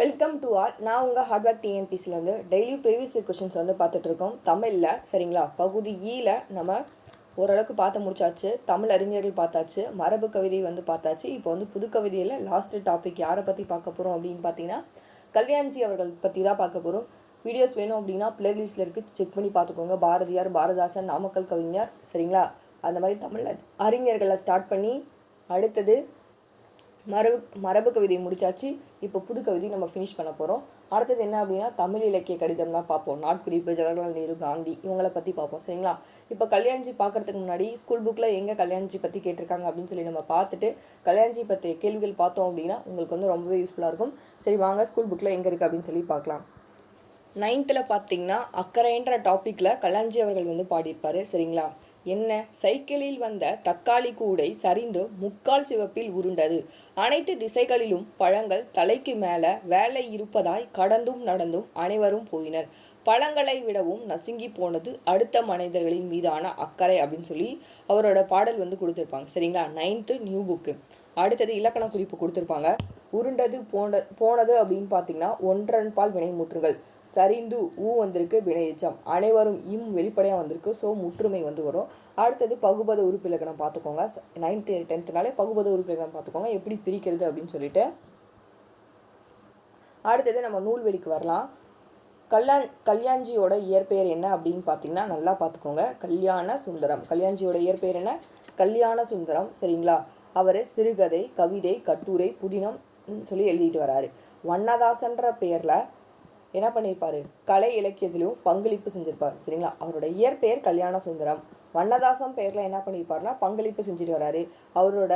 Welcome to all நான் உங்கள் hardware டிஎன்பிசிலேருந்து டெய்லி ப்ரீவியஸ் கொஷின்ஸ் வந்து பார்த்துட்ருக்கோம் தமிழில் சரிங்களா? பகுதி e ஈயில் நம்ம ஓரளவுக்கு பார்த்து முடிச்சாச்சு. தமிழ் அறிஞர்கள் பார்த்தாச்சு. மரபு கவிதை வந்து பார்த்தாச்சு. இப்போ வந்து புது கவிதையில் லாஸ்ட் டாபிக் யாரை பற்றி பார்க்க போகிறோம் அப்படின்னு பார்த்தீங்கன்னா கல்யாண்ஜி அவர்கள் பற்றி தான் பார்க்க போகிறோம் வீடியோஸ் வேணும் அப்படின்னா பிளேலிஸ்ட்டில் இருக்குது செக் பண்ணி பார்த்துக்கோங்க. பாரதியார் பாரதாசன் நாமக்கல் கவிஞர் சரிங்களா? அந்த மாதிரி தமிழ் அறிஞர்களை ஸ்டார்ட் பண்ணி அடுத்தது மரபு மரபு கவிதை முடிச்சாச்சு. இப்போ புது கவிதை நம்ம ஃபினிஷ் பண்ண போகிறோம் அடுத்தது என்ன அப்படின்னா தமிழ் இலக்கிய கடிதம் தான் பார்ப்போம். நாட்குறிப்பு ஜவஹர்லால் நேரு காந்தி இவங்களை பற்றி பார்ப்போம். சரிங்களா? இப்போ கல்யாண்ஜி பார்க்கறதுக்கு முன்னாடி ஸ்கூல் புக்கில் எங்கே கல்யாண்ஜி பற்றி கேட்டிருக்காங்க அப்படின்னு சொல்லி நம்ம பார்த்துட்டு கல்யாண்ஜி பற்றிய கேள்விகள் பார்த்தோம் அப்படின்னா உங்களுக்கு வந்து ரொம்பவே யூஸ்ஃபுல்லாக இருக்கும். சரி வாங்க ஸ்கூல் புக்கில் எங்கே இருக்குது அப்படின்னு சொல்லி பார்க்கலாம். நைன்த்தில் பார்த்தீங்கன்னா அக்கறைன்ற டாப்பிக்கில் கல்யாண்ஜி அவர்கள் வந்து பாடியிருப்பார். சரிங்களா? என்ன? சைக்கிளில் வந்த தக்காளி கூடை சரிந்து முக்கால் சிவப்பில் உருண்டது. அனைத்து திசைகளிலும் பழங்கள் தலைக்கு மேலே வேலை இருப்பதாய் கடந்தும் நடந்தும் அனைவரும் போயினர். பழங்களை விடவும் நசுங்கி போனது அடுத்த மனிதர்களின் மீதான அக்கறை அப்படின்னு சொல்லி அவரோட பாடல் வந்து கொடுத்துருப்பாங்க. சரிங்களா? நைன்த்து நியூ புக்கு அடுத்தது இலக்கண குறிப்பு கொடுத்துருப்பாங்க. உருண்டது போன போனது அப்படின்னு பார்த்தீங்கன்னா ஒன்றன் பால் வினைமுற்றுகள் சரிந்து ஊ வந்திருக்கு வினையச்சம் அனைவரும் இம் வெளிப்படையாக வந்திருக்கு ஸோ முற்றுமை வந்து வரும். அடுத்தது பகுபத உறுப்பிலக்கணம் பார்த்துக்கோங்க. நைன்த்து டென்த்துனாலே பகுபத உறுப்பிலக்கணம் பார்த்துக்கோங்க. எப்படி பிரிக்கிறது அப்படின்னு சொல்லிட்டு. அடுத்தது நம்ம நூல்வெளிக்கு வரலாம். கல்யாண் கல்யாண்ஜியோட இயற்பெயர் என்ன அப்படின்னு பார்த்தீங்கன்னா நல்லா பார்த்துக்கோங்க. கல்யாண சுந்தரம். கல்யாண்ஜியோட இயற்பெயர் என்ன? கல்யாண சுந்தரம். சரிங்களா? அவர் சிறுகதை கவிதை கட்டுரை புதினம் சொல்லி எழுதிட்டு வராரு. வண்ணதாசன்ற பெயரில் என்ன பண்ணியிருப்பார் கலை இலக்கியத்திலும் பங்களிப்பு செஞ்சுருப்பார் சரிங்களா? அவரோட இயற்பெயர் கல்யாண சுந்தரம். வண்ணதாசன் பெயரில் என்ன பண்ணியிருப்பார்னா பங்களிப்பு செஞ்சுட்டு வராரு. அவரோட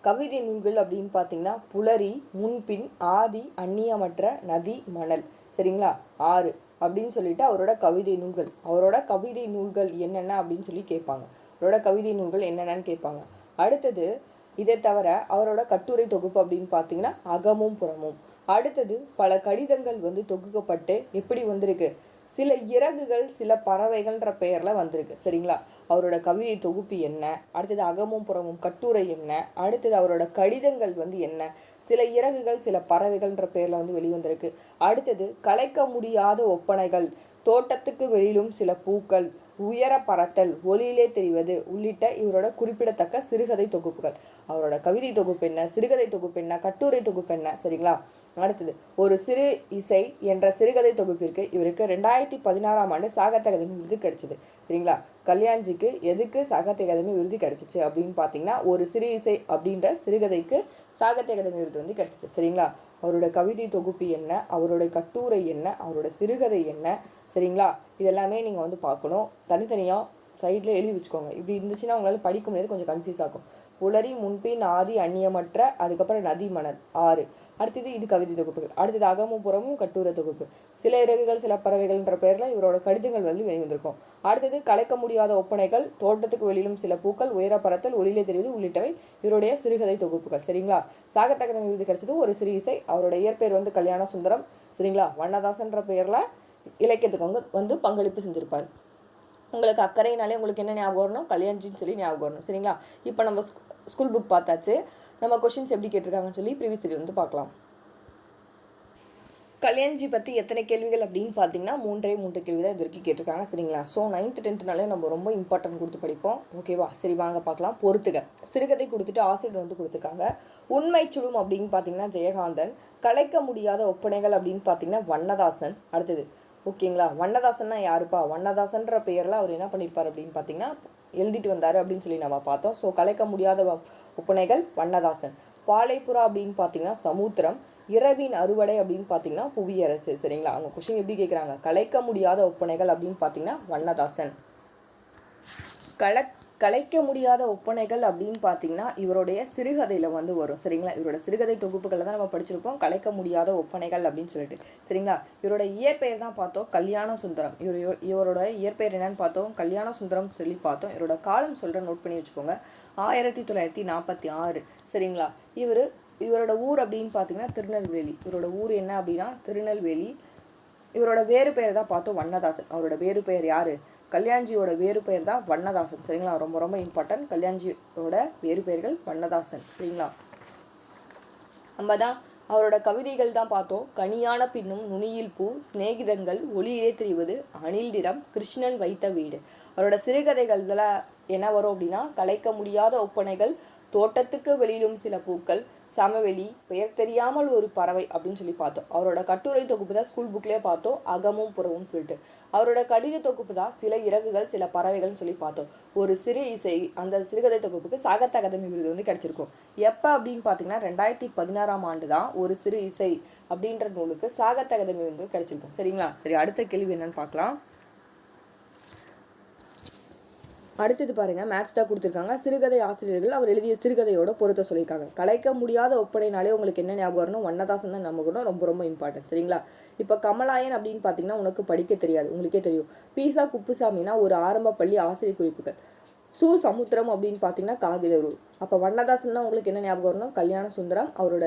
கவிதை நூல்கள் அப்படின்னு பார்த்தீங்கன்னா புலரி முன்பின் ஆதி அந்நியமற்ற நதி மணல் சரிங்களா? ஆறு அப்படின்னு சொல்லிட்டு அவரோட கவிதை நூல்கள். அவரோட கவிதை நூல்கள் என்னென்ன அப்படின்னு சொல்லி கேட்பாங்க. அவரோட கவிதை நூல்கள் என்னென்னு கேட்பாங்க. அடுத்தது இதை தவிர அவரோட கட்டுரை தொகுப்பு அப்படின்னு பார்த்தீங்கன்னா அகமும் புறமும். அடுத்தது பல கடிதங்கள் வந்து தொகுக்கப்பட்டு எப்படி வந்திருக்கு? சில இறகுகள் சில பறவைகள்ன்ற பெயரில் வந்திருக்கு. சரிங்களா? அவரோட கவிதை தொகுப்பு என்ன? அடுத்தது அகமும் புறமும் கட்டுரை என்ன? அடுத்தது அவரோட கடிதங்கள் வந்து என்ன? சில இறகுகள் சில பறவைகள்ன்ற பெயரில் வந்து வெளிவந்திருக்கு. அடுத்தது கலைக்க முடியாத ஒப்பனைகள் தோட்டத்துக்கு வெளியிலும் சில பூக்கள் உயர பறத்தல் ஒளியிலே தெரிவது உள்ளிட்ட இவரோட குறிப்பிடத்தக்க சிறுகதை தொகுப்புகள். அவரோட கவிதை தொகுப்பு என்ன சிறுகதை தொகுப்பு என்ன கட்டுரை தொகுப்பு என்ன சரிங்களா? அடுத்தது ஒரு சிறு இசை என்ற சிறுகதை தொகுப்பிற்கு இவருக்கு ரெண்டாயிரத்தி பதினாறாம் ஆண்டு சாகித்ய அகாதமி விருது கிடைச்சிது சரிங்களா? கல்யாண்ஜிக்கு எதுக்கு சாகித்ய அகாதமி விருது கிடைச்சிச்சு அப்படின்னு பார்த்தீங்கன்னா ஒரு சிறு இசை அப்படின்ற சிறுகதைக்கு சாகித்ய அகாதமி விருது வந்து கிடைச்சிச்சு சரிங்களா? அவரோட கவிதை தொகுப்பு என்ன அவரோட கட்டுரை என்ன அவரோட சிறுகதை என்ன சரிங்களா? இதெல்லாமே நீங்கள் வந்து பார்க்கணும். தனித்தனியாக சைடில் எழுதி வச்சுக்கோங்க. இப்படி இருந்துச்சுன்னா உங்களால் படிக்கும் போது கொஞ்சம் கன்ஃபியூஸ் ஆகும். புலரி முன்பின் ஆதி அந்நியமற்ற அதுக்கப்புறம் நதி மணல் ஆறு. அடுத்தது இது கவிதை தொகுப்புகள். அடுத்தது அகமும் புறமும் கட்டுரை தொகுப்பு. சில இறகுகள் சில பறவைகள்ன்ற பெயரில் இவரோட கடிதங்கள் வந்து வெளிவந்திருக்கும் அடுத்தது கலைக்க முடியாத ஒப்பனைகள் தோட்டத்துக்கு வெளியிலும் சில பூக்கள் உயர பறத்தல் ஒளியிலே தெரிவது உள்ளிட்டவை இவருடைய சிறுகதை தொகுப்புகள். சரிங்களா? சாகத்தகதம் விருது கிடைச்சது ஒரு சிறு இசை. அவரோட இயற்பெயர் வந்து கல்யாண சுந்தரம். சரிங்களா? வண்ணதாசன்ற பெயரில் இலக்கியத்துக்கு வந்து வந்து பங்களிப்பு செஞ்சுருப்பார். உங்களுக்கு அக்கறையினாலே உங்களுக்கு என்ன ஞாபகம் வரணும்? கல்யாண்ஜின்னு சொல்லி ஞாபகம் வரணும். சரிங்களா? இப்போ நம்ம ஸ்கூல் புக் பார்த்தாச்சு. நம்ம கொஷின்ஸ் எப்படி கேட்டிருக்காங்கன்னு சொல்லி ப்ரீவியஸ் வந்து பார்க்கலாம். கல்யாண்ஜி பற்றி எத்தனை கேள்விகள் அப்படின்னு பார்த்தீங்கன்னா மூன்றே மூன்று கேள்வி தான் இது வரைக்கும் கேட்டிருக்காங்க. சரிங்களா? ஸோ நைன்த்து டென்த்துனாலே நம்ம ரொம்ப இம்பார்ட்டன்ட் கொடுத்து படிப்போம். ஓகேவா சரி வாங்க பார்க்கலாம். பொறுத்துக. சிறுகதை கொடுத்துட்டு ஆசிரியர் வந்து கொடுத்துருக்காங்க. உண்மை சுடும் அப்படின்னு பார்த்தீங்கன்னா ஜெயகாந்தன். கலைக்க முடியாத ஒப்பனைகள் அப்படின்னு பார்த்தீங்கன்னா வண்ணதாசன். அடுத்தது ஓகேங்களா? வண்ணதாசன்னா யாருப்பா? வண்ணதாசன்ற பெயரில் அவர் என்ன பண்ணியிருப்பார் அப்படின்னு பார்த்தீங்கன்னா எழுதிட்டு வந்தார் அப்படின்னு சொல்லி நம்ம பார்த்தோம். ஸோ கலைக்க முடியாத ஒப்பனைகள் வண்ணதாசன். பாலைப்புறா அப்படின்னு பார்த்தீங்கன்னா சமுத்திரம் இரவின் அறுவடை அப்படின்னு பார்த்தீங்கன்னா புவியரசு. சரிங்களா? அவங்க கொஷின் எப்படி கேட்குறாங்க கலைக்க முடியாத ஒப்பனைகள் அப்படின்னு பார்த்தீங்கன்னா வண்ணதாசன். கலக் கலைக்க முடியாத ஒப்பனைகள் அப்படின்னு பார்த்தீங்கன்னா இவருடைய சிறுகதையில் வந்து வரும். சரிங்களா? இவரோட சிறுகதை தொகுப்புகளை தான் நம்ம படிச்சிருப்போம். கலைக்க முடியாத ஒப்பனைகள் அப்படின்னு சொல்லிட்டு. சரிங்களா? இவரோட இயற்பெயர் தான் பார்த்தோம் கல்யாண சுந்தரம். இவர் இவரோட இயற்பெயர் என்னன்னு பார்த்தோம் கல்யாண சுந்தரம் சொல்லி பார்த்தோம். இவரோட காலம் சொல்கிற நோட் பண்ணி வச்சுக்கோங்க. ஆயிரத்தி தொள்ளாயிரத்தி நாற்பத்தி ஆறு. சரிங்களா? இவர் இவரோட ஊர் அப்படின்னு பார்த்தீங்கன்னா திருநெல்வேலி. இவரோட ஊர் என்ன அப்படின்னா திருநெல்வேலி. இவரோட வேறு பெயர் தான் பார்த்தோம் வண்ணதாசன். அவரோட வேறு பெயர் யார்? கல்யாண்ஜியோட வேறு பெயர் தான் வண்ணதாசன். சரிங்களா? ரொம்ப ரொம்ப இம்பார்ட்டன்ட் கல்யாண்ஜியோட வேறு பெயர்கள் வண்ணதாசன். சரிங்களா? நம்ம தான் அவரோட கவிதைகள் தான் பார்த்தோம். கனியான பின்னும் நுனியில் பூ சிநேகிதங்கள் ஒளியிலே தெரிவது அணில் நிறம் கிருஷ்ணன் வைத்த வீடு. அவரோட சிறுகதைகளில் என்ன வரும் அப்படின்னா கலைக்க முடியாத ஒப்பனைகள் தோட்டத்துக்கு வெளியிலும் சில பூக்கள் சமவெளி பெயர் தெரியாமல் ஒரு பறவை அப்படின்னு சொல்லி பார்த்தோம். அவரோட கட்டுரை தொகுப்பு தான் ஸ்கூல் புக்லேயே பார்த்தோம். அகமும் புறவும் சொல்லிட்டு. அவரோட கடித தொகுப்பு தான் சில இறகுகள் சில பறவைகள்னு சொல்லி பார்த்தோம். ஒரு சிறு இசை அந்த சிறுகதை தொகுப்புக்கு சாகித்ய அகாதமி விருது வந்து கிடைச்சிருக்கும். எப்போ அப்படின்னு பார்த்தீங்கன்னா ரெண்டாயிரத்தி பதினாறாம் ஆண்டு தான் ஒரு சிறு இசை அப்படின்ற நூலுக்கு சாகித்ய அகாதமி வந்து கிடைச்சிருக்கும். சரிங்களா? சரி அடுத்த கேள்வி என்னன்னு பார்க்கலாம். அடுத்தது பாருங்க மேத்ஸ் தான் கொடுத்துருக்காங்க. சிறுகதை ஆசிரியர்கள் அவர் எழுதிய சிறுகதையோட பொருத்த சொல்லியிருக்காங்க. கலைக்க முடியாத ஒப்பனைனாலே உங்களுக்கு என்ன ஞாபகம் வரணும்? வண்ணதாசன் தான் நமக்கு ரொம்ப ரொம்ப இம்பார்ட்டன்ட் சரிங்களா? இப்போ கமலாயன் அப்படின்னு பார்த்தீங்கன்னா உனக்கு படிக்க தெரியாது. உங்களுக்கே தெரியும். பீசா குப்புசாமினா ஒரு ஆரம்ப பள்ளி ஆசிரியர் குறிப்புகள். சு சமுத்திரம் அப்படின்னு பார்த்தீங்கன்னா காகிதரு. அப்போ வண்ணதாசன்னா உங்களுக்கு என்ன ஞாபகம் வரணும்? கல்யாண சுந்தரம் அவரோட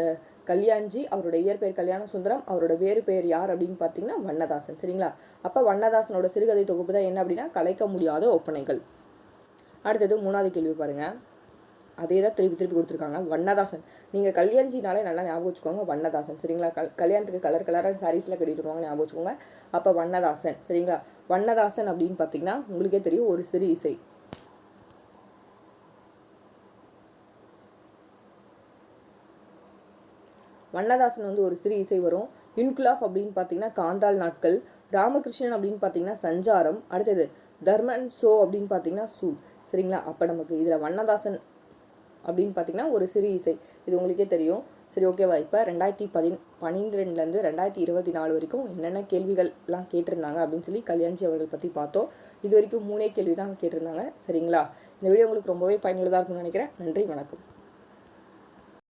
கல்யாண்ஜி அவரோட இயற்பெயர் கல்யாண சுந்தரம் அவரோட வேறு பெயர் யார் அப்படின்னு பார்த்தீங்கன்னா வண்ணதாசன். சரிங்களா? அப்போ வண்ணதாசனோட சிறுகதை தொகுப்பு தான் என்ன அப்படின்னா கலைக்க முடியாத ஒப்பனைகள். அடுத்தது மூணாவது கேள்வி பாருங்க. அதே தான் திருப்பி திருப்பி கொடுத்துருக்காங்க. வண்ணதாசன். நீங்கள் கல்யாண்ஜினாலே நல்லா ஞாபகம் வச்சுக்கோங்க வண்ணதாசன். சரிங்களா? கல் கல்யாணத்துக்கு கலர் கலராக சாரீஸில் கட்டிட்டு வருவாங்க ஞாபகம் வச்சுக்கோங்க. அப்போ வண்ணதாசன். சரிங்களா? வண்ணதாசன் அப்படின்னு பார்த்தீங்கன்னா உங்களுக்கே தெரியும் ஒரு சிறு இசை. வண்ணதாசன் வந்து ஒரு சிறு இசை வரும். இன்குலாஃப் அப்படின்னு பார்த்தீங்கன்னா காந்தால் நாட்கள். ராமகிருஷ்ணன் அப்படின்னு பார்த்தீங்கன்னா சஞ்சாரம். அடுத்தது தர்மன் சோ அப்படின்னு பார்த்தீங்கன்னா சூ. சரிங்களா? அப்போ நமக்கு இதில் வண்ணதாசன் அப்படின்னு பார்த்தீங்கன்னா ஒரு சிறு இசை. இது உங்களுக்கே தெரியும். சரி ஓகேவா இப்போ ரெண்டாயிரத்தி பதின் பன்னிரெண்டுலேருந்து ரெண்டாயிரத்தி இருபத்தி நாலு வரைக்கும் என்னென்ன கேள்விகள்லாம் கேட்டிருந்தாங்க அப்படின்னு சொல்லி கல்யாண்ஜி அவர்கள் பற்றி பார்த்தோம். இது வரைக்கும் மூணே கேள்வி தான் கேட்டிருந்தாங்க. சரிங்களா? இந்த வீடியோ உங்களுக்கு ரொம்பவே பயனுள்ளதாக இருக்கும்னு நினைக்கிறேன். நன்றி வணக்கம்.